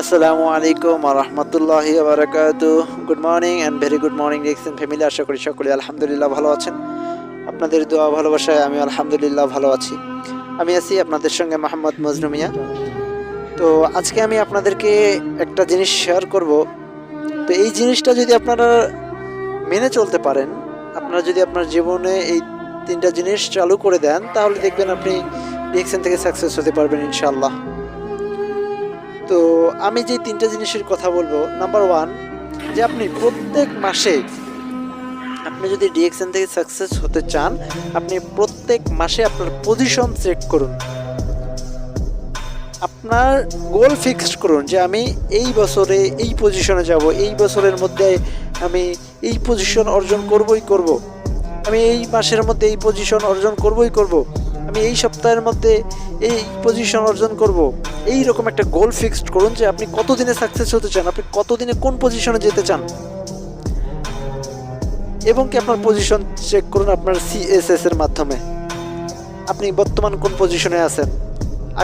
আসসালামু আলাইকুম রহমতুল্লাহ বারাকাতু good morning and very good morning দেখছেন ফ্যামিলি আশা করি সকলে আলহামদুলিল্লাহ ভালো আছেন। আপনাদের দোয়া ভালোবাসায় আমি আলহামদুলিল্লাহ ভালো আছি। আমি আছি আপনাদের সঙ্গে মোহাম্মদ মজনুমিয়া তো আজকে আমি আপনাদেরকে একটা জিনিস শেয়ার করব। তো এই জিনিসটা যদি আপনারা মেনে চলতে পারেন, আপনারা যদি আপনার জীবনে এই তিনটা জিনিস চালু করে দেন, তাহলে দেখবেন আপনি ডিএকশন থেকে সাকসেস হতে পারবেন ইনশাল্লাহ তো আমি যে তিনটা জিনিসের কথা বলব নাম্বার ওয়ান যে আপনি প্রত্যেক মাসে আপনি যদি ডিএক্সএন থেকে সাকসেস হতে চান, আপনি প্রত্যেক মাসে আপনার পজিশন চেক করুন। আপনার গোল ফিক্সড করুন যে আমি এই বছরে এই পজিশনে যাব, এই বছরের মধ্যে আমি এই পজিশন অর্জন করবই করব। আমি এই মাসের মধ্যে এই পজিশন অর্জন করবই করব। আমি এই সপ্তাহের মধ্যে এই পজিশন অর্জন করব। এই রকম একটা গোল ফিক্সড করুন যে আপনি কতদিনে সাকসেস হতে চান, আপনি কতদিনে কোন পজিশনে যেতে চান। এবং কি আপনার পজিশন চেক করুন আপনার সিএসএস এর মাধ্যমে। আপনি বর্তমান কোন পজিশনে আছেন,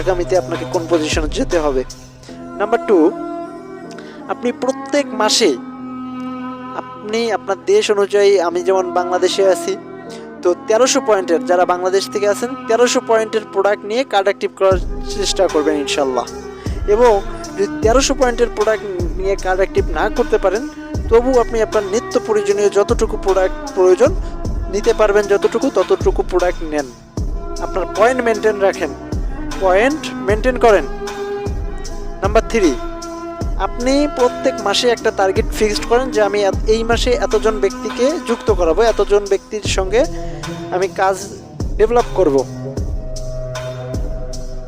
আগামীতে আপনাকে কোন পজিশনে যেতে হবে। নাম্বার টু আপনি প্রত্যেক মাসে, আপনি আপনার দেশ অনুযায়ী, আমি যেমন বাংলাদেশে আছি তো তেরোশো পয়েন্টের, যারা বাংলাদেশ থেকে আছেন, তেরোশো পয়েন্টের প্রোডাক্ট নিয়ে কার্ড অ্যাক্টিভ করার চেষ্টা করবেন ইনশাল্লাহ এবং যদি তেরোশো পয়েন্টের প্রোডাক্ট নিয়ে কার্ড অ্যাক্টিভ না করতে পারেন তবু আপনি আপনার নিত্য প্রয়োজনীয় যতটুকু প্রোডাক্ট প্রয়োজন, নিতে পারবেন যতটুকু, ততটুকু প্রোডাক্ট নেন। আপনার পয়েন্ট মেনটেন রাখেন। পয়েন্ট মেনটেন করেন। নাম্বার থ্রি আপনি প্রত্যেক মাসে একটা টার্গেট ফিক্সড করেন যে আমি এই মাসে এতজন ব্যক্তিকে যুক্ত করাবো, এতজন ব্যক্তির সঙ্গে আমি কাজ ডেভেলপ করব।